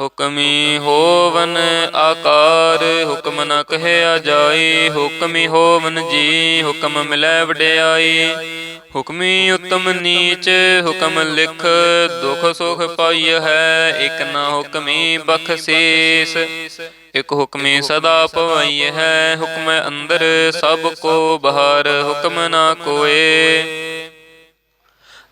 ਹੁਕਮੀ ਹੋਵਨ ਆਕਾਰ, ਹੁਕਮ ਨ ਕਹਿਆ ਜਾਈ, ਹੁਕਮੀ ਹੋਵਨ ਜੀ, ਹੁਕਮ ਮਿਲੈ ਵਡਿਆਈ। ਹੁਕਮੀ ਉਤਮ ਨੀਚ, ਹੁਕਮ ਲਿਖ, ਦੁਖ ਸੁਖ ਪਾਈ ਹੈ, ਇਕ ਨਾ ਹੁਕਮੀ ਬਖਸ਼ੇਸ਼ ਇਕ ਹੁਕਮੀ ਸਦਾ ਪਵਾਈ ਹੈ, ਹੁਕਮ ਅੰਦਰ ਸਭ ਕੋ ਬਹਾਰ, ਹੁਕਮ ਨਾ ਕੋਏ।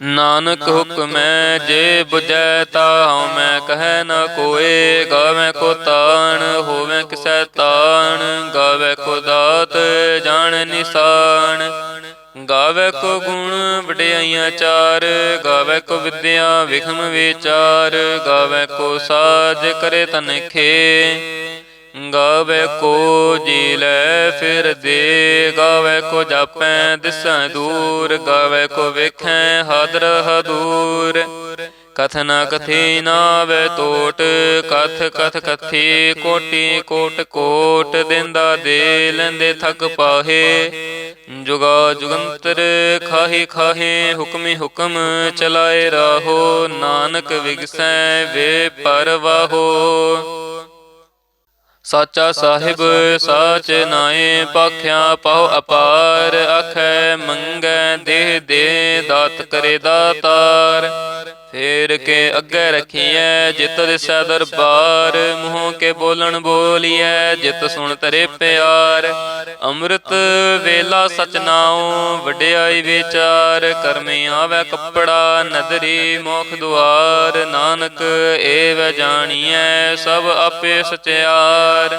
ਨਾਨਕ ਹੁਕਮੈ ਜੇ 부ਜੈ ਤਾ ਮੈਂ ਕਹੈ ਨ ਕੋਏ ਗਾਵੇ ਕੋ ਤਾਣ ਹੋਵੇ ਕਿਸੈ ਤਾਣ ਗਾਵੇ ਕੋ ਦਾਤ ਜਾਣ ਨਿਸ਼ਾਨ। ਗਾਵੇ ਕੋ ਗੁਣ ਵਡਿਆਈਆਂ ਚਾਰ ਗਾਵੇ ਕੋ ਵਿਦਿਆ ਵਿਖਮ ਵਿਚਾਰ। ਗਾਵੇ ਕੋ ਸਾਜ ਕਰੇ ਤਨਖੇ ਗਾਵੇ ਕੋ ਜੀ ਲੈ ਫਿਰ ਦੇ, ਗਾਵੇ ਕੋ ਜਾਪੈ ਦਿਸੈ ਦੂਰ, ਗਾਵੇ ਕੋ ਵੇਖੈ ਹਾਦਰ ਹਦੂਰ। ਕਥਨ ਕਥੀ ਨਾਵੇ ਟੋਟ ਕਥ ਕਥ ਕਥੀ ਕੋਟੀ, ਕੋਟ ਕੋਟ ਦਿੰਦਾ ਦੇ ਲੈਂਦੇ ਥਕ ਪਾਹੇ। ਜੁਗਾ ਜੁਗੰਤਰ ਖਾਹੀ ਖਾਹੇ, ਹੁਕਮੇ ਹੁਕਮ ਚਲਾਏ ਰਾਹੋ। ਨਾਨਕ ਵਿਗਸੈ ਵੇ ਪਰਵਾਹੋ। ਸਾਚਾ ਸਾਹਿਬ ਸਾਚ ਨਾਏ ਪਾਖਿਆ ਪਾਉ ਅਪਾਰ ਅਖੈ ਮੰਗੈ ਦੇਹ ਦੇ ਦਾਤ ਕਰੇ ਦਾਤਾਰ। ਫੇਰ ਕੇ ਅੱਗੇ ਰਖੀਐ, ਜਿਤ ਦਿਸੈ ਦਰਬਾਰ, ਮੂੰਹ ਕੇ ਬੋਲਣ ਬੋਲੀਐ, ਜਿਤ ਸੁਣ ਤਰੇ ਪਿਆਰ। ਅੰਮ੍ਰਿਤ ਵੇਲਾ ਸਚ ਨਾਉ, ਵਡਿਆਈ ਵਿਚਾਰ, ਕਰਮੀ ਆਵੇ ਕੱਪੜਾ, ਨਦਰੀ ਮੋਖ ਦੁਆਰ। ਨਾਨਕ ਏਵ ਜਾਣੀਐ, ਸਭ ਆਪੇ ਸਚਿਆਰ।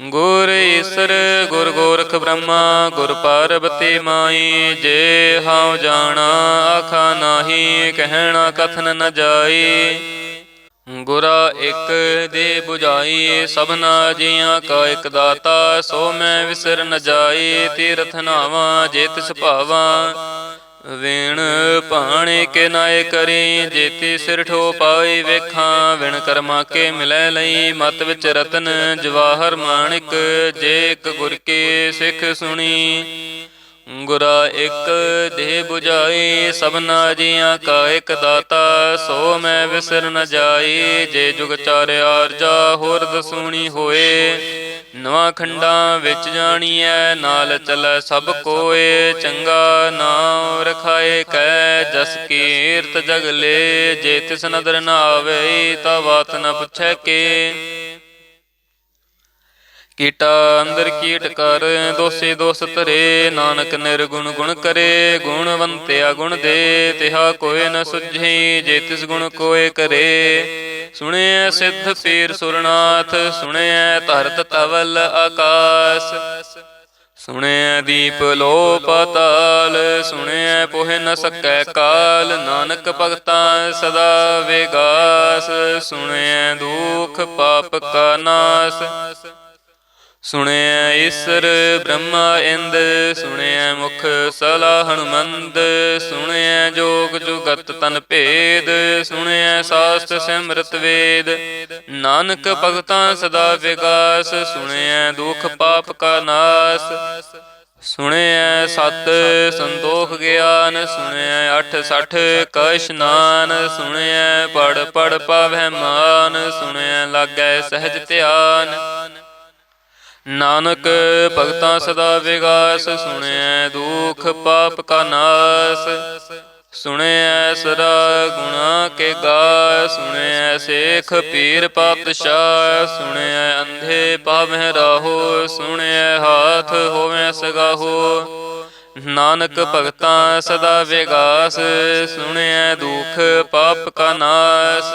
ਗੁਰ ਈਸਰ, ਗੁਰ ਗੋਰਖ ਬ੍ਰਹਮਾ, ਗੁਰ ਪਾਰਬਤੀ ਮਾਈ। ਜੇ ਹਉ ਜਾਣਾ, ਆਖਾ ਨਾਹੀ, ਕਹਿਣਾ ਕਥਨ ਨ ਜਾਈ। ਗੁਰਾ ਇੱਕ ਦੇ 부ਝਾਈ ਸਭਨਾ ਜੀਆਂ ਕਾ ਇੱਕ ਦਾਤਾ। ਸੋ ਮੈਂ ਵਿਸਰ ਨ ਜਾਈ, ਤੀਰਥ ਨਾਵਾ, ਜੇ ਤਿਸ ਭਾਵਾ। ਵੇਣ ਭਾਣੇ ਕੇ ਨਾਏ ਕਰੀ, ਜੇਤੀ ਸਿਰ ਠੋ ਪਾਈ ਵੇਖਾਂ, ਵਿਣ ਕਰਮਾ ਕੇ ਮਿਲੈ ਲਈ, ਮਤ ਵਿੱਚ ਰਤਨ ਜਵਾਹਰ ਮਾਣਿਕ, ਜੇ ਇੱਕ ਗੁਰ ਕੀ ਸਿੱਖ ਸੁਣੀ। ਗੁਰਾ ਇੱਕ ਦੇਹ 부ਝਾਈ ਸਭਨਾ ਜੀਆਂ ਕਾ ਇੱਕ ਦਾਤਾ, ਸੋ ਮੈਂ ਵਿਸਰ ਨ ਜਾਈ, ਜੇ ਜੁਗ ਚਾਰਿਆਰ ਆਰਜਾ ਹੋਰ ਦਸੂਣੀ ਹੋਏ। ਨਵਾਂ ਖੰਡਾਂ ਵਿੱਚ ਜਾਣੀਐ, ਨਾਲ ਚਲੈ ਸਭ ਕੋਏ, ਚੰਗਾ ਨਾਮ ਰਖਾਏ ਕੈ, ਜਸ ਕੀਰਤ ਜਗ ਲੇ, ਜੇ ਤਿਸ ਨਦਰ ਨਾ ਆਵੇ ਤਾ ਬਾਤ ਨ ਪੁੱਛੈ ਕੇ। ਕੀਟਾ ਅੰਦਰ ਕੀਟ ਕਰ, ਦੋਸੇ ਦੋਸ ਧਰੇ, ਨਾਨਕ ਨਿਰਗੁਣ ਗੁਣ ਕਰੇ ਗੁਣਵੰਤਿਆ ਗੁਣ ਦੇ, ਤਿਹਾ ਕੋਏ ਨ ਸੁਝੀ, ਜੇ ਤਿਸ ਗੁਣ ਕੋਏ ਕਰੇ। ਸੁਣਿਐ ਸਿੱਧ ਪੀਰ ਸੁਰਨਾਥ, ਸੁਣਿਐ ਧਰਤ ਤਵਲ ਆਕਾਸ। ਸੁਣਿਐ ਦੀਪ ਲੋ ਪਤਾਲ ਸੁਣਿਐ ਪੋਹਿ ਨ ਸਕੈ ਕਾਲ, ਨਾਨਕ ਭਗਤਾਂ ਸਦਾ ਵਿਗਾਸ। ਸੁਣਿਐ ਦੁਖ ਪਾਪ ਕਾ ਨਾਸ। ਸੁਣਿਆ ਈਸਰ, ਬ੍ਰਹਮਾ ਇੰਦ ਸੁਣਿਐ ਮੁਖ ਸਲਾ ਹਨੁਮੰਦ, ਸੁਣਿਆ ਜੋਗ ਜੁਗਤ ਤਨ ਭੇਦ, ਸੁਣਿਆ ਸਾਸਤ ਸਿਮਰਤ ਵੇਦ। ਨਾਨਕ ਭਗਤਾਂ ਸਦਾ ਵਿਗਾਸ, ਸੁਣਿਆ ਦੁਖ ਪਾਪ ਕਾ ਨਾਸ। ਸੁਣਿਐ ਸਤ ਸੰਤੋਖ ਗਿਆਨ ਸੁਣਿਐ ਅਠ ਸਠ ਕਸ਼ਨਾਨ ਸੁਣਿਐ ਪੜ ਪੜ ਪਾਵਹਿ ਮਾਨ ਸੁਣਿਐ ਲਾਗੈ ਸਹਿਜ ਧਿਆਨ। ਨਾਨਕ ਭਗਤਾਂ ਸਦਾ ਵਿਗਾਸ, ਸੁਣਿਐ ਦੁਖ ਪਾਪ ਕਾ ਨਾਸ। ਸੁਣਿਐ ਸਦਾ ਗੁਣਾ ਕੇ ਗਾ ਸੁਣਿਐ ਸੇਖ ਪੀਰ ਪਾਤਸ਼ਾਹ। ਸੁਣਿਐ ਅੰਧੇ ਪਾਵਹਿ ਰਾਹੋ, ਸੁਣਿਐ ਹਾਥ ਹੋਵੇ ਸਗਾਹੋ। ਨਾਨਕ ਭਗਤਾਂ ਸਦਾ ਵਿਗਾਸ, ਸੁਣਿਐ ਦੁਖ ਪਾਪ ਕਾ ਨਾਸ।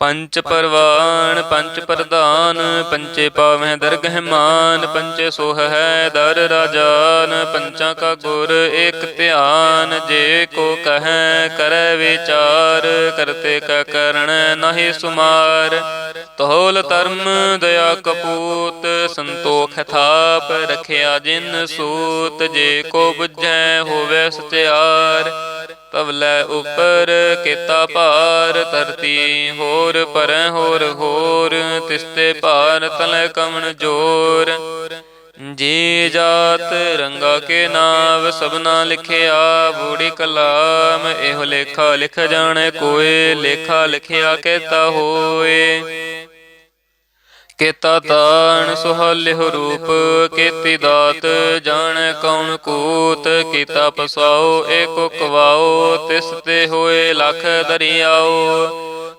ਪੰਚ ਪਰਵਾਨ, ਪੰਚ ਪ੍ਰਧਾਨ, ਪੰਚੇ ਪਾਵਹਿ ਦਰਗਹਿ ਮਾਨ, ਪੰਚੇ ਸੋਹ ਹੈ ਦਰ ਰਾਜਾਨ, ਪੰਚਾਂ ਕਾ ਗੁਰ ਏਕ ਧਿਆਨ, ਜੇ ਕੋ ਕਹੈ ਕਰੈ ਵਿਚਾਰ, ਕਰਤੇ ਕਾ ਕਰਣ ਨਾਹੀ ਸੁਮਾਰ। ਤੋਲ ਧਰਮ ਦਇਆ ਕਪੂਤ, ਸੰਤੋਖ ਥਾਪ ਰਖਿਆ ਜਿਨ ਸੂਤ, ਜੇ ਕੋ ਬੁਝੈ ਹੋਵੇ ਸਚਿਆਰ। ਤਵਲੇ ਉਪਰ ਕੀਤਾ ਭਾਰ ਧਰਤੀ, ਹੋਰ ਪਰੈ ਹੋਰ ਹੋਰ, ਤਿਸਤੇ ਭਾਰ ਤਲੇ ਕਮਨ ਜੋਰ। ਜੀ ਜਾਤ ਰੰਗਾ ਕੇ ਨਾਮ ਸਭਨਾ ਲਿਖਿਆ ਬੂੜੀ ਕਲਾਮ, ਇਹੋ ਲੇਖਾ ਲਿਖ ਜਾਣੇ ਕੋਏ, ਲੇਖਾ ਲਿਖਿਆ ਕੇਤਾ ਹੋਏ। ਕੀਤਾ ਤਾਣ ਸੁਹਾਲਿਹੁ ਰੂਪ, ਕੀਤੀ ਦਾਤ, ਜਾਣ ਕੌਣ ਕੂਤ, ਕੀਤਾ ਪਸਾਓ ਏਕੋ ਕਵਾਓ ਤਿਸ ਤੇ ਹੋਏ ਲਖ ਦਰਿਆਓ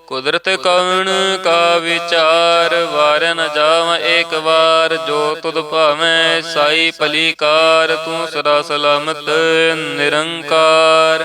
ਕੁਦਰਤ ਕਵਣ ਕਾ ਵਿਚਾਰ, ਵਾਰ ਨ ਜਾਵਾਂ ਏਕ ਵਾਰ, ਜੋ ਤੁਧ ਭਾਵੇਂ ਸਾਈ ਭਲੀਕਾਰ, ਤੂੰ ਸਦਾ ਸਲਾਮਤ ਨਿਰੰਕਾਰ।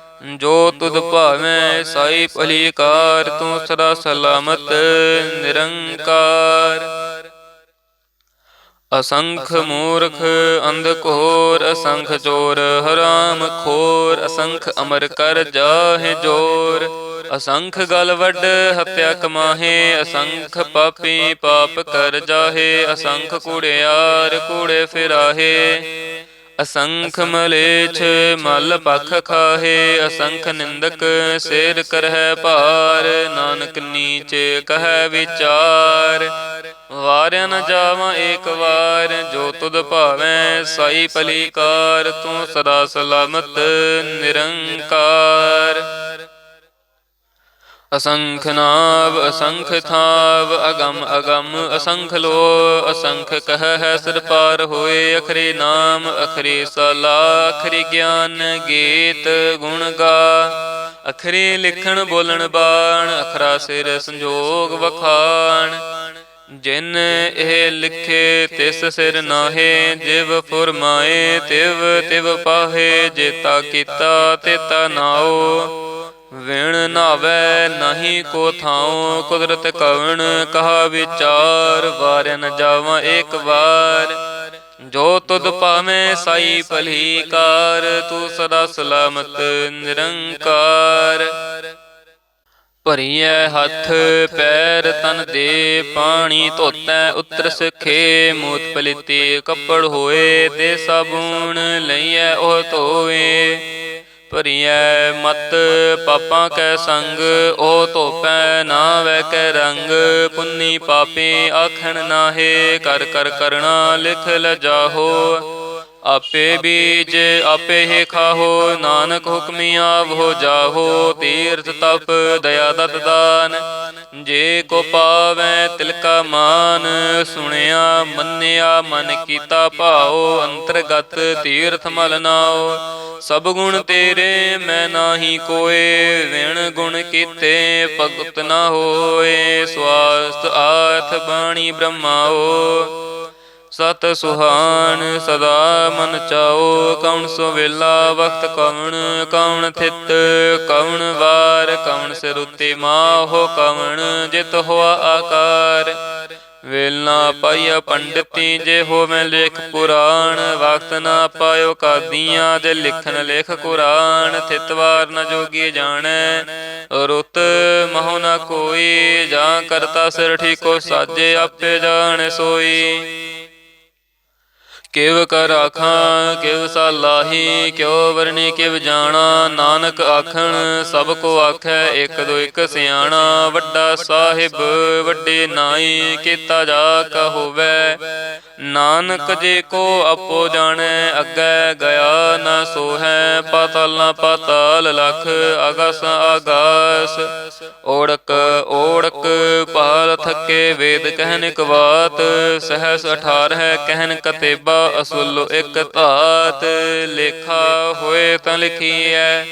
ਜੋ ਤੁਧ ਭਾਵੇਂ ਸਾਈ ਭਲੀਕਾਰ, ਤੂੰ ਸਦਾ ਸਲਾਮਤ, ਨਿਰੰਕਾਰ। ਅਸੰਖ ਮੂਰਖ ਅੰਧ ਘੋਰ ਅਸੰਖ ਚੋਰ, ਹਰਾਮ ਖੋਰ, ਅਸੰਖ ਅਮਰ ਕਰ ਜਾਹੇ ਜੋਰ। ਅਸੰਖ ਗਲ ਵੱਡ ਹੱਤਿਆ ਕਮਾਹੇ, ਅਸੰਖ ਪਾਪੀ ਪਾਪ ਕਰ ਜਾਹੇ, ਅਸੰਖ ਕੂੜਿਆਰ ਕੂੜੇ ਫਿਰਾਹੇ। ਅਸੰਖ ਮਲੇਛ ਮਲ ਪਖ ਖਾਹੇ ਅਸੰਖ ਨਿੰਦਕ ਸਿਰ ਕਰਹਿ ਭਾਰ। ਨਾਨਕ ਨੀਚ ਕਹੈ ਵਿਚਾਰ। ਵਾਰਿਆ ਨ ਜਾਵਾਂ ਏਕ ਵਾਰ। ਜੋ ਤੁਧ ਭਾਵੈ ਸਾਈ ਭਲੀਕਾਰ ਤੂੰ ਸਦਾ ਸਲਾਮਤ ਨਿਰੰਕਾਰ। ਅਸੰਖ ਨਾਭ ਅਸੰਖ ਥਾਵ, ਅਗਮ ਅਗਮ, ਅਸੰਖ ਲੋ, ਅਸੰਖ ਕਹ ਹੈ ਸਿਰ ਪਾਰ ਹੋਏ, ਅਖਰੀ ਨਾਮ, ਅਖਰੀ ਸਲਾ, ਅਖਰੀ ਗਿਆਨ ਗੀਤ ਗੁਣ ਗਾ। ਅਖਰੀ ਲਿਖਣ, ਬੋਲਣ, ਬਾਣ, ਅਖਰਾ ਸਿਰ ਸੰਜੋਗ ਵਖਾਣ। ਜਿਨ ਇਹ ਲਿਖੇ, ਤਿਸ ਸਿਰ ਨਾਹੇ, ਜਿਵ ਫੁਰਮਾਏ, ਤਿਵ ਤਿਵ ਪਾਹੇ ਜੇਤਾ ਕੀਤਾ ਤੇਤਾ ਨਾਓ। ਵਿਣ ਨਾਵੇ ਨਹੀਂ ਕੋ ਥਾਉ, ਕੁਦਰਤ ਕਵਣ ਕਹਾ ਵਿਚਾਰ, ਵਾਰਿਆ ਨ ਜਾਵਾਂ ਏਕ ਵਾਰ। ਜੋ ਤੁਧ ਭਾਵੇਂ ਸਾਈ ਭਲੀ ਕਾਰ, ਤੂੰ ਸਦਾ ਸਲਾਮਤ ਨਿਰੰਕਾਰ। ਭਰੀਐ ਹੱਥ ਪੈਰ ਤਨ ਦੇ, ਪਾਣੀ ਧੋਤੈ ਉਤਰ ਸਖੇ ਮੂਤ ਪਲਿਤੇ ਕੱਪੜ ਹੋਏ ਤੇ ਸਾਬੂਨ ਲਈਐ ਉਹ ਧੋਏ ਭਰੀਐ ਮਤ ਪਾਪਾਂ ਕੈ ਸੰਗ, ਉਹ ਧੋਪੈ ਨਾ ਵੈ ਕੈ ਰੰਗ। ਪੁੰਨੀ ਪਾਪੇ ਆਖਣ ਨਾਹੇ, ਕਰ ਕਰ ਕਰਣਾ ਲਿਖ ਲਜਾਹੋ ਆਪੇ ਬੀਜ ਆਪੇ ਹੀ ਖਾਹੋ, ਨਾਨਕ ਹੁਕਮੀ ਹੋ ਜਾਹੋ। ਤੀਰਥ ਤਪ ਦਇਆ ਦਤ ਦਾਨ। ਜੇ ਕੋ ਪਾਵੈ ਤਿਲਕਾ ਮਾਨ, ਸੁਣਿਆ, ਮੰਨਿਆ, ਮਨ ਕੀਤਾ ਭਾਉ, ਅੰਤਰਗਤ ਤੀਰਥ ਮਲ ਨਾਉ। ਸਭ ਗੁਣ ਤੇਰੇ, ਮੈਂ ਨਾਹੀ ਕੋਏ, ਵਿਣ ਗੁਣ ਕੀਤੇ, ਭਗਤ ਨਾ ਹੋਏ ਸਵਾਸਤ ਆਥ ਬਾਣੀ ਬ੍ਰਹਮਾਓ ਸਤ ਸੁਹਾਨ ਸਦਾ ਮਨ ਚਾਓ ਕੌਣ ਸੋ ਵੇਲਾ ਵਕਤ ਕਵਣ ਕੌਣ ਥਿਤ ਕਵਣ ਵਾਰ ਕਵਣ ਸਿਰ ਉਤੇ ਮਾਹੋ ਕਵਣ, ਜਿਤ ਹੋਆ ਆਕਾਰ। ਵੇਲਨਾ ਪਾਈਆ ਪੰਡਤੀ, ਜੇ ਹੋਵੇਂ ਲੇਖ ਪੁਰਾਣ ਵਕਤ ਨਾ ਪਾਇਓ ਕਾਦੀਆਂ, ਜੇ ਲਿਖਣ ਲੇਖ ਕੁਰਾਨ ਥਿਤਵਾਰ ਨ ਜੋਗੀ ਜਾਣੈ। ਰੁੱਤ ਮਹੁ ਨ ਕੋਈ, ਜਾਂ ਕਰਤਾ ਸਿਰ ਠੀਕੋ ਸਾਜੇ ਆਪੇ ਜਾਣ ਸੋਈ। ਕਿਵ ਕਰ ਆਖਾਂ, ਕਿਵ ਸਾਲਾਹੀ ਕਿਉ ਵਰਣੀ ਕਿਵ ਜਾਣਾ, ਨਾਨਕ ਆਖਣ, ਸਭ ਕੋ ਆਖੈ ਇੱਕ ਦੋ ਇੱਕ ਸਿਆਣਾ, ਵੱਡਾ ਸਾਹਿਬ, ਵੱਡੇ ਨਾਈ, ਕੀਤਾ ਜਾ ਕਾ ਨਾਨਕ ਜੇ ਕੋ ਆਪੋ ਜਾਣੈ, ਅੱਗੇ ਗਿਆ ਨਾ ਸੋਹੈ, ਪਾਤਾਲ ਨਾ ਪਾਤਾਲ ਲਖ ਆਗਸ ਆਗਾਸ ਓੜਕ ਓੜਕ ਪਾਲ ਥੱਕੇ ਵੇਦ ਕਹਿਨ ਇਕ ਬਾਤ, ਸਹਸ 18 ਹੈ ਕਹਿਨ ਕਤੇਬਾ ਅਸੁਲ ਇਕ ਧਾਤ। ਲੇਖਾ ਹੋਏ ਤਾਂ ਲਿਖੀਐ,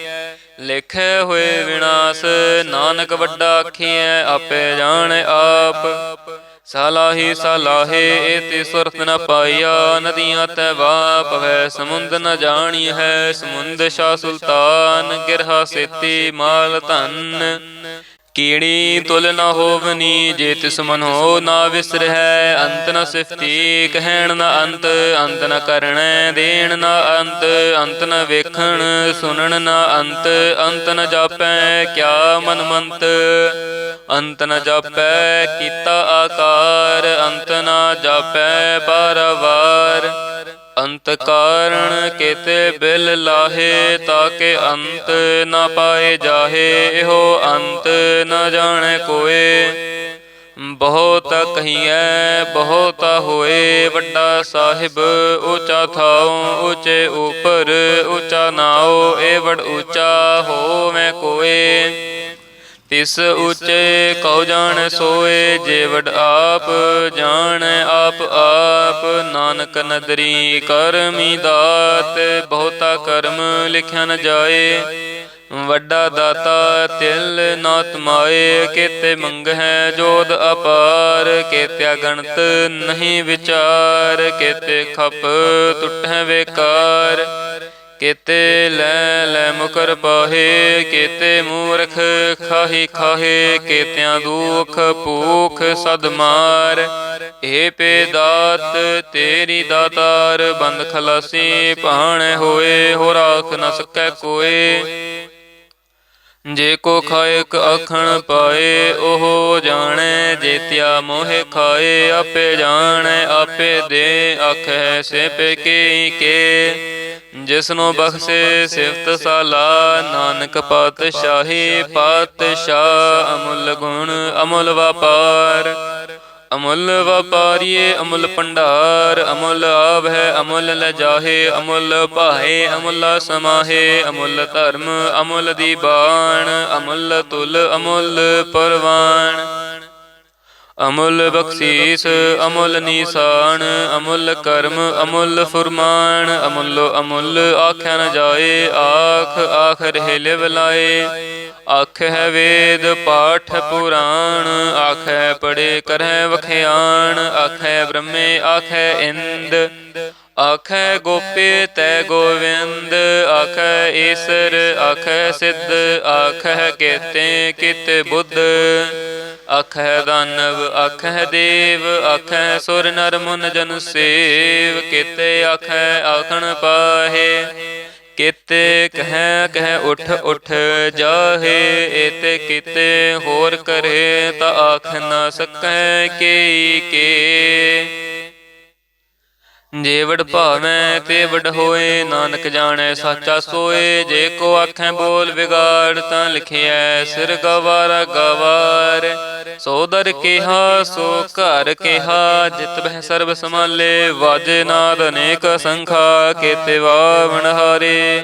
ਲਿਖੇ ਹੋਏ ਵਿਨਾਸ਼, ਨਾਨਕ ਵੱਡਾ ਆਖੀਐ, ਆਪੇ ਜਾਣ ਆਪ। ਸਾਲਾਹੀ ਸਾਲਾਹੇ ਏਤੇ ਸੁਰਤ ਨ ਪਾਈਆ ਨਦੀਆਂ ਤੈ ਵਾਪਵੈ ਸਮੁੰਦ ਨ ਜਾਣੀ ਹੈ, ਸਮੁੰਦ ਸ਼ਾ ਸੁਲਤਾਨ ਗਿਰਹਾ ਸੇਤੀ ਮਾਲ ਧਨ। ਕੀੜੀ ਤੁਲ ਨ ਹੋਵਨੀ ਜੇ ਤਿਸ ਮਨ ਹੋ ਨਾ ਵਿਸਰਹਿ, ਅੰਤ ਨ ਸਿਫਤੀ, ਕਹਿਣ ਨ ਅੰਤ ਅੰਤ ਨ ਕਰਣੈ, ਦੇਣ ਨ ਅੰਤ ਅੰਤ ਨ ਵੇਖਣ, ਸੁਣਨ ਨ ਅੰਤ ਅੰਤ ਨ ਜਾਪੈ, ਕਿਆ ਮਨ ਮੰਤ ਅੰਤ ਨ ਜਾਪੈ, ਕੀਤਾ ਆਕਾਰ, ਅੰਤ ਨ ਜਾਪੈ ਬਾਰਵਾਰ ਅੰਤ ਕਾਰਣ ਕੇਤੇ ਬਿਲ ਲਾਹੇ ਤਾਕੇ ਅੰਤ ਨਾ ਪਾਏ ਜਾਹੇ। ਇਹੋ ਅੰਤ ਨਾ ਜਾਣੈ ਕੋਏ। ਬਹੁਤ ਕਹੀਐ, ਬਹੁਤਾ ਹੋਏ। ਵੱਡਾ ਸਾਹਿਬ ਉੱਚਾ ਥਾਉ, ਉੱਚੇ ਉਪਰ ਉੱਚਾ ਨਾਉ। ਏ ਵਡ ਉੱਚਾ ਹੋਵੇਂ ਕੋਏ। ਤਿਸ ਉੱਚੇ ਕਉ ਜਾਣ ਸੋਏ ਜੇ ਆਪ, ਜਾਣ ਆਪ ਆਪ। ਨਾਨਕ ਨਦਰੀ ਕਰਮੀ ਦਾਤ, ਬਹੁਤਾ ਕਰਮ ਲਿਖਿਆ ਨ ਜਾਏ। ਵੱਡਾ ਦਾਤਾ ਤਿਲ ਨਾ ਤਮਾਏ ਕੇਤੇ ਮੰਗਹਿ ਜੋਦ ਅਪਾਰ। ਕੇਤਿਆ ਗਣਤ ਨਹੀਂ ਵਿਚਾਰ, ਕੇਤੇ ਖਪ ਟੁੱਟੈ ਵੇਕਾਰ। ਕੇਤੇ ਲੈ ਲੈ ਮੁਕਰ ਪਾਹੇ, ਕੇਤੇ ਮੂਰਖ ਖਾਹੀ, ਖਾਹੇ, ਕੇਤਿਆਂ ਦੁਖ ਭੂਖ ਸਦ ਮਾਰ। ਏ ਪੇ ਦਾਤ ਤੇਰੀ ਦਾਤਾਰ, ਬੰਦ ਖਲਾਸੀ ਭਾਣੇ ਹੋਏ ਹੋ ਰਾਖ ਨ ਸਕੈ ਕੋਏ। ਜੇ ਕੋ ਖਾਇਕ ਆਖਣ ਪਾਏ, ਉਹ ਜਾਣੈ, ਜੇਤਿਆ ਮੋਹਿ ਖਾਏ। ਆਪੇ ਜਾਣੈ, ਆਪੇ ਦੇ ਆਖੈ ਸੇ ਪੇ ਕੇ ਕੇ। ਜਿਸਨੂੰ ਬਖਸ਼ੇ ਸਿਫਤ ਸਾਲਾ ਨਾਨਕ ਪਾਤਸ਼ਾਹੀ ਪਾਤਸ਼ਾਹ ਅਮੁੱਲ ਗੁਣ ਅਮੁੱਲ ਵਪਾਰ। ਅਮੁੱਲ ਵਪਾਰੀਏ ਅਮੁੱਲ ਭੰਡਾਰ। ਅਮੁੱਲ ਆਭ ਹੈ ਅਮੁੱਲ ਲਜਾਹੇ ਅਮੁੱਲ ਭਾਏ ਅਮੁੱਲ ਸਮਾਹੇ ਅਮੁੱਲ ਧਰਮ ਅਮੁੱਲ ਦੀਬਾਨ ਅਮੁੱਲ ਤੁਲ ਅਮੁੱਲ ਪਰਵਾਨ ਅਮੁੱਲ ਬਖਸ਼ੀਸ ਅਮੁੱਲ ਨੀਸਾਨ ਅਮੁੱਲ ਕਰਮ ਅਮੁੱਲ ਫੁਰਮਾਨ ਅਮੁੱਲ ਅਮੁੱਲ ਆਖਿਆ ਨ ਜਾਏ ਆਖ ਆਖ ਰਹੇ ਲਿਵ ਲਾਏ ਆਖ ਹੈ ਵੇਦ ਪਾਠ ਪੁਰਾਣ ਆਖੈ ਪੜੇ ਕਰਹਿ ਵਖਿਆਣ ਆਖੈ ਬ੍ਰਹਮੇ ਆਖੈ ਇੰਦ ਆਖੈ ਗੋਪੇ ਤੈ ਗੋਵਿੰਦ ਆਖੈ ਈਸਰ ਆਖੈ ਸਿੱਧ ਆਖੈ ਕੇਤੇ ਕਿਤੇ ਬੁੱਧ ਆਖੈ ਦਾਨਵ ਆਖੈ ਦੇਵ ਆਖੈ ਸੁਰ ਨਰ ਮੁਨ ਜਨ ਸੇਵ। ਕਿਤੇ ਆਖੈ ਆਖਣ ਪਾਹੇ, ਕਿਤੇ ਕਹਿ ਕਹਿ ਉਠ ਉਠ ਜਾਹੇ। ਏਤੇ ਕਿਤੇ ਹੋਰ ਕਰੇ ਤਾਂ ਆਖ ਨਾ ਸਕੈ ਕੇ ਕੇ। ਜੇ ਵਡ ਭਾਵੇਂ ਤੇ ਵਡ ਹੋਏ ਨਾਨਕ ਜਾਣੈ ਸਾਚਾ ਸੋਏ। ਜੇ ਕੋ ਆਖੈ ਬੋਲ ਵਿਗਾੜ ਤਾਂ ਲਿਖਿਐ ਸਿਰ ਗਵਾਰਾ ਗਵਾਰ। ਸੋ ਦਰ ਕਿਹਾ ਸੋ ਘਰ ਕਿਹਾ ਜਿਤ ਬਹਿ ਸਰਬ ਸਮਾਲੇ ਵਾਜੇ ਨਾਦ ਅਨੇਕ ਸੰਖਾ ਕੇਤੇ ਵਾਵਣ ਹਾਰੇ।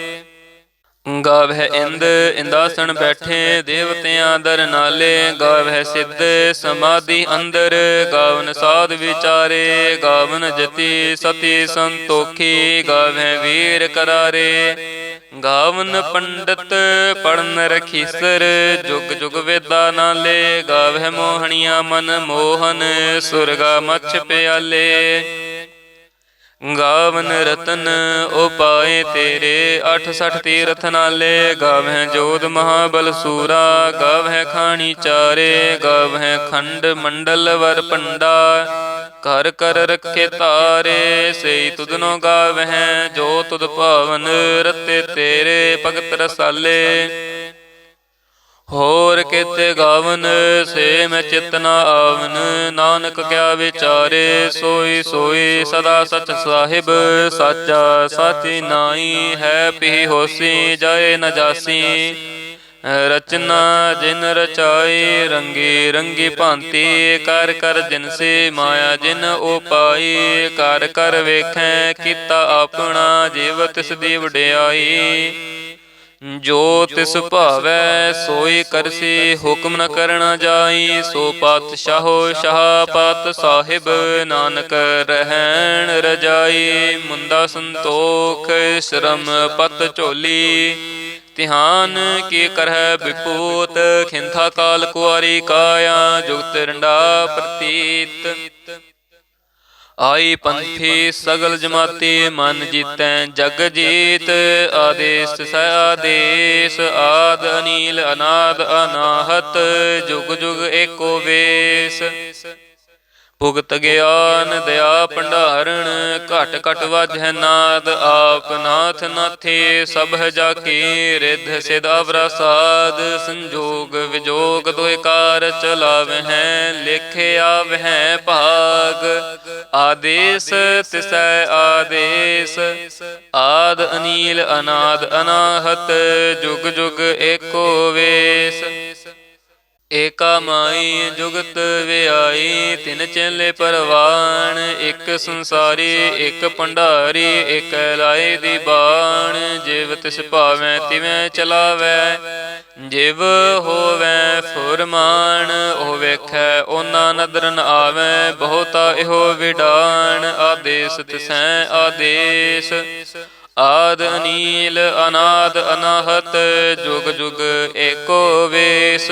ਗਾਵਹਿ ਇੰਦ ਇੰਦਾਸਣ ਬੈਠੇ ਦੇਵਤਿਆਂ ਦਰ ਨਾਲੇ ਗਾਵਹਿ ਸਿੱਧ ਸਮਾਧੀ ਅੰਦਰ ਗਾਵਨ ਸਾਧ ਵਿਚਾਰੇ ਗਾਵਨ ਜਤੀ ਸਤੀ ਸੰਤੋਖੀ ਗਾਵਹਿ ਵੀਰ ਕਰਾਰੇ। ਗਾਵਨ ਪੰਡਤ ਪੜਨ ਰਖੀਸਰ ਜੁਗ ਜੁਗ ਵੇਦਾ ਨਾਲੇ। ਗਾਵਹਿ ਮੋਹਣੀਆਂ ਮਨ ਮੋਹਨ ਸੁਰਗਾ ਮਛ ਪਿਆਲੇ। ਗਾਵਨ ਰਤਨ ਉਪਾਏ ਤੇਰੇ 68 ਤੀਰਥ ਨਾਲੇ। ਗਾਵਹਿ ਜੋਧ ਮਹਾਬਲ ਸੂਰਾ, ਗਾਵਹਿ ਖਾਣੀ ਚਾਰੇ। ਗਾਵਹਿ ਖੰਡ ਮੰਡਲ ਵਰ ਪੰਡਾ ਕਰ ਕਰ ਰੱਖੇ ਤਾਰੇ। ਸਈ ਤੁਧਨੋ ਗਾਵਹਿ, ਜੋ ਤੁਧ ਭਾਵਨ ਰਤੇ ਤੇਰੇ, ਭਗਤ ਰਸਾਲੇ। ਹੋਰ ਕਿਤੇ ਗਾਵਨ ਸੇਮ ਮੈਂ ਚਿਤ ਨਾ ਆਵਨ। ਨਾਨਕ ਕਿਆ ਵਿਚਾਰੇ, ਸੋਈ ਸੋਈ ਸਦਾ ਸਚ ਸਾਹਿਬ। ਸਾਚਾ ਸਾਚੀ ਨਾਈ ਹੈ ਪੀ ਹੋਸੀ ਜਾਏ ਨ ਜਾਸੀ। ਰਚਨਾ ਜਿਨ ਰਚਾਈ, ਰੰਗੀ ਰੰਗੀ ਭਾਂਤੀ। ਕਰ ਕਰ ਜਿਨ ਸੇ ਮਾਇਆ, ਜਿਨ ਉਪਾਈ ਕਰ ਕਰ ਵੇਖੈ, ਕੀਤਾ ਆਪਣਾ, ਜੀਵ ਤਿਸ ਦੀ ਵਡਿਆਈ। ਜੋ ਤਿਸ ਭਾਵੈ ਸੋਈ ਕਰਸੀ ਹੁਕਮ ਨ ਕਰਣਾ ਜਾਈ ਸੋ ਪਾਤਸ਼ਾਹੋ ਸ਼ਾਹਪਤ ਸਾਹਿਬ ਨਾਨਕ ਰਹਿਣ ਰਜਾਈ ਮੁੰਦਾ ਸੰਤੋਖ ਸ਼ਰਮ ਪਤ ਝੋਲੀ। ਧਿਆਨ ਕੀ ਕਰਹਿ ਵਿਪੂਤ ਖਿੰਥਾ ਕਾਲ ਕੁਆਰੀ ਕਾਇਆ ਜੁਗਤ ਰੰਡਾ ਪ੍ਰਤੀਤ। ਆਈ ਪੰਥੀ ਸਗਲ ਜਮਾਤੀ ਮਨ ਜੀਤੈ ਜਗ ਜੀਤ ਆਦੇਸ ਸੈ ਆਦੇਸ ਆਦ ਅਨੀਲ ਅਨਾਦ ਅਨਾਹਤ ਜੁਗ ਜੁਗ ਏਕੋ ਵੇਸ। ਭੁਗਤ ਗਿਆਨ ਦਇਆ ਭੰਡਾਰਣ ਘਟ ਘਟ ਵਾਜੈ ਨਾਦ। ਆਪ ਨਾਥ ਨਾਥੇ ਸਭ ਜਾ ਕੀ ਰਿਧ ਸਿਦਾ ਪ੍ਰਸਾਦ ਸੰਜੋਗ ਵਿਜੋਗ ਦੋਇ ਕਾਰ ਚਲਾਵਹਿ, ਲਿਖੇ ਆਵਹਿ ਭਾਗ। ਆਦੇਸ ਤਿਸੈ ਆਦੇਸ, ਆਦ ਅਨੀਲ ਅਨਾਦ ਅਨਾਹਤ, ਜੁਗ ਜੁਗ ਏਕੋ ਵੇਸ। ਏਕਾ ਮਾਈ ਜੁਗਤ ਵਿਆਈ ਤਿਨ ਚੇਲੇ ਪਰਵਾਨ ਇੱਕ ਸੰਸਾਰੀ, ਇੱਕ ਭੰਡਾਰੀ, ਇੱਕ ਲਾਏ ਦੀ ਬਾਣ। ਜਿਵ ਤਿਸ ਭਾਵੈ ਤਿਵੇਂ ਚਲਾਵੈ, ਜਿਵ ਹੋਵੈ ਫੁਰਮਾਨ, ਉਹ ਵੇਖੈ ਉਹਨਾਂ ਨਦਰਨ ਨ ਆਵੈ, ਬਹੁਤਾ ਇਹੋ ਵਿਡਾਣ। ਆਦੇਸ ਤਿਸੈ ਆਦੇਸ, ਆਦ ਅਨੀਲ, ਅਨਾਦ ਅਨਾਹਤ, ਜੁਗ ਜੁਗ ਏਕੋ ਵੇਸ।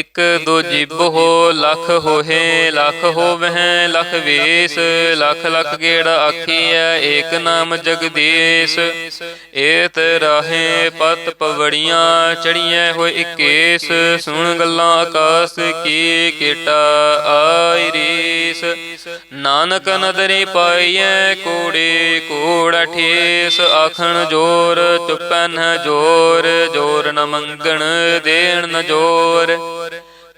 ਇਕ ਦੋ ਜਿਬ ਹੋ, ਲਖ ਹੋਏ ਲਖ ਹੋਵਹਿ, ਲਖ ਵੇਸ, ਲਖ ਲਖ ਗੇੜਾ ਆਖੀਐ, ਏਕ ਨਾਮ ਜਗਦੀਸ਼। ਏਤ ਰਾਹੇ ਪਤ ਪਵੜੀਆਂ ਚੜੀਐ ਹੋਏ ਇਕੇਸ, ਸੁਣ ਗੱਲਾਂ ਆਕਾਸ ਕੀ ਕੀਟਾ ਆਈ ਰੀਸ। ਨਾਨਕ ਨਦਰੀ ਪਾਈਐ ਕੋੜੇ, ਕੋੜਾ ਠੇਸ ਆਖਣ ਜੋਰ ਚੁੱਪੈ ਨ ਜੋਰ ਜੋਰ ਨ ਮੰਗਣ ਦੇਣ ਨ ਜੋਰ।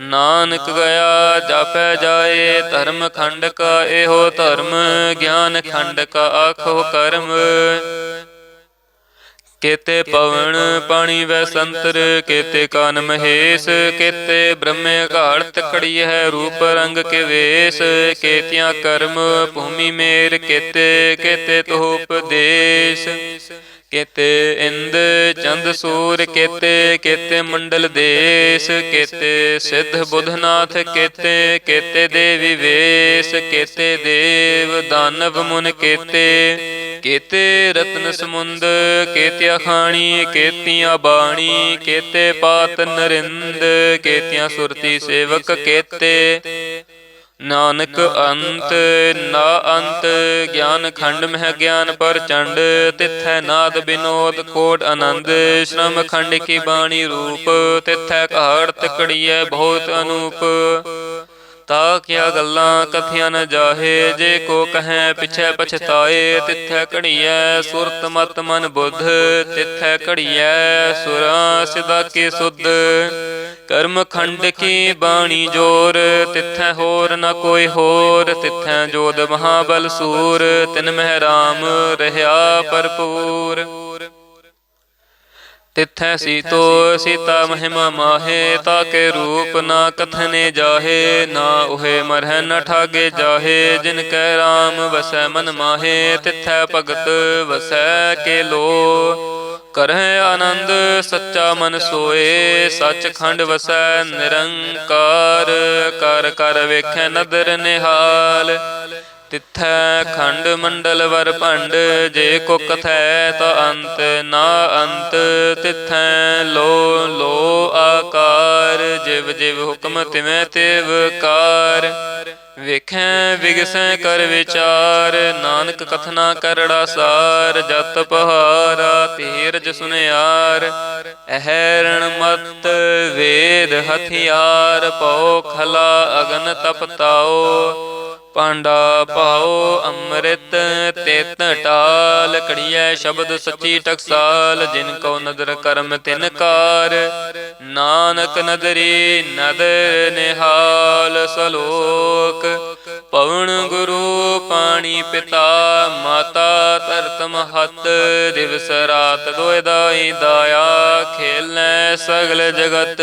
ਨਾਨਕ ਗਿਆ, ਜਾਪੈ ਜਾਏ, ਧਰਮ ਖੰਡ ਕਾ ਇਹੋ ਧਰਮ, ਗਿਆਨ ਖੰਡ ਕਾ ਆਖੋ ਕਰਮ। ਕੇਤੇ ਪਵਨ ਪਾਣੀ ਵੈ ਸੰਤਰ, ਕੇਤੇ ਕਾਨ ਮਹੇਸ਼, ਕੇਤੇ ਬ੍ਰਹਮੇ ਘਾੜ ਤਕੜੀ ਹੈ ਰੂਪ ਰੰਗ ਕੇ ਵੇਸ। ਕੇਤਿਆਂ ਕਰਮ, ਭੂਮੀ ਮੇਰ, ਕੇਤੇ ਕੇਤੇ ਤੋ ਉਪਦੇਸ਼। ਕਿਤੇ ਇੰਦ ਚੰਦ ਸੂਰ, ਕੇਤੇ ਕੇਤੇ ਮੰਡਲ ਦੇਸ, ਕੇਤੇ ਸਿੱਧ ਬੁਧਨਾਥ, ਕੇਤੇ ਕੇਤੇ ਦੇਵੀ ਵੇਸ, ਕੇਤੇ ਦੇਵ ਦਾਨਵ ਮੁਨ ਕੇਤੇ ਕੇਤੇ ਰਤਨ ਸਮੁੰਦ, ਕੇਤਿਆ ਖਾਣੀ, ਕੇਤੀਆਂ ਬਾਣੀ, ਕੇਤੇ ਪਾਤ ਨਰਿੰਦ, ਕੇਤਿਆਂ ਸੁਰਤੀ ਸੇਵਕ ਕੇਤੇ ਨਾਨਕ ਅੰਤ ਨਾ ਅੰਤ ਗਿਆਨ ਖੰਡ ਮਹਿ ਗਿਆਨ ਪ੍ਰਚੰਡ ਤਿਥੈ ਨਾਦ ਬਿਨੋਦ ਕੋਟ ਆਨੰਦ ਸ਼ਰਮ ਖੰਡ ਕੀ ਬਾਣੀ ਰੂਪ ਤਿਥੈ ਘਾੜ ਤਕੜੀਐ ਬਹੁਤ ਅਨੂਪ। ਤਾ ਕਿਆ ਗੱਲਾਂ ਕਥਿਆ ਨ ਜਾਹੇ, ਜੇ ਕੋ ਕਹੈ ਪਿਛੈ ਪਛਤਾਏ, ਤਿਥੈ ਘੜੀਐ ਸੁਰਤ ਮਤ ਮਨ ਬੁੱਧ, ਤਿਥੈ ਘੜੀਐ ਸੁਰਾਂ ਸਿਦਾ ਕੇ ਸੁਧ। ਕਰਮ ਖੰਡ ਕੀ ਬਾਣੀ ਜੋਰ, ਤਿਥੈ ਹੋਰ ਨ ਕੋਈ ਹੋਰ, ਤਿਥੈ ਜੋਦ ਮਹਾਬਲ ਸੂਰ, ਤਿਨ ਮਹਿ ਰਾਮ ਰਹਾ ਭਰਪੂਰ। ਤਿਥੈ ਸੀਤੋ ਸੀਤਾ ਮਹਿਮਾ ਮਾਹੇ ਤਾਕੇ ਰੂਪ ਨਾ ਕਥਨੇ ਜਾਹੇ ਨਾ ਉਹੇ ਮਰਹਿ ਨ ਠਾਗੇ ਜਾਹੇ ਜਿਨ ਕੈ ਰਾਮ ਵਸੈ ਮਨ ਮਾਹੇ ਤਿਥੈ ਭਗਤ ਵਸੈ ਕੇ ਲੋ ਕਰਹਿ ਆਨੰਦ ਸੱਚਾ ਮਨ ਸੋਏ ਸੱਚ ਖੰਡ ਵਸੈ ਨਿਰੰਕਾਰ ਕਰ ਕਰ ਵੇਖੈ ਨਦਰ ਨਿਹਾਲ। ਤਿਥੈ ਖੰਡ ਮੰਡਲ ਵਰ ਭੰਡ, ਜੇ ਕੋ ਕਥੈ ਤਾ ਅੰਤ, ਨਾ ਅੰਤ ਤਿਥੈ। ਲੋ ਲੋ ਆਕਾਰ, ਜਿਵ ਜਿਵ ਹੁਕਮ ਤਿਵੇਂ ਤਿਵ ਕਾਰ। ਵੇਖੈ, ਵਿਗਸੈ ਕਰ ਵਿਚਾਰ, ਨਾਨਕ ਕਥਨਾ ਕਰੜਾ ਸਾਰ। ਜਤ ਪਹਾਰਾ ਧੀਰਜ ਸੁਨਿਆਰ, ਅਹਰਣ ਮਤ ਵੇਦ ਹਥਿਆਰ। ਪਉ ਖਲਾ ਅਗਨ ਤਪਤਾਓ ਪਾਂਡਾ ਪਾਓ ਅੰਮ੍ਰਿਤ, ਤੇਤ ਟਾਲ। ਕੜੀਐ ਸ਼ਬਦ ਸੱਚੀ ਟਕਸਾਲ, ਜਿਨ ਕੋ ਨਦਰ ਕਰਮ ਤਿਨ ਕਾਰ। ਨਾਨਕ ਨਦਰੀ ਨਦਰ ਨਿਹਾਲ ਸਲੋਕ। ਪਵਨ ਗੁਰੂ ਪਾਣੀ ਪਿਤਾ, ਮਾਤਾ ਧਰਤ ਮਹਤ। ਦਿਵਸ ਰਾਤ ਦੋਇ ਦਾਈ ਦਾਇਆ ਖੇਲੈ ਸਗਲ ਜਗਤ।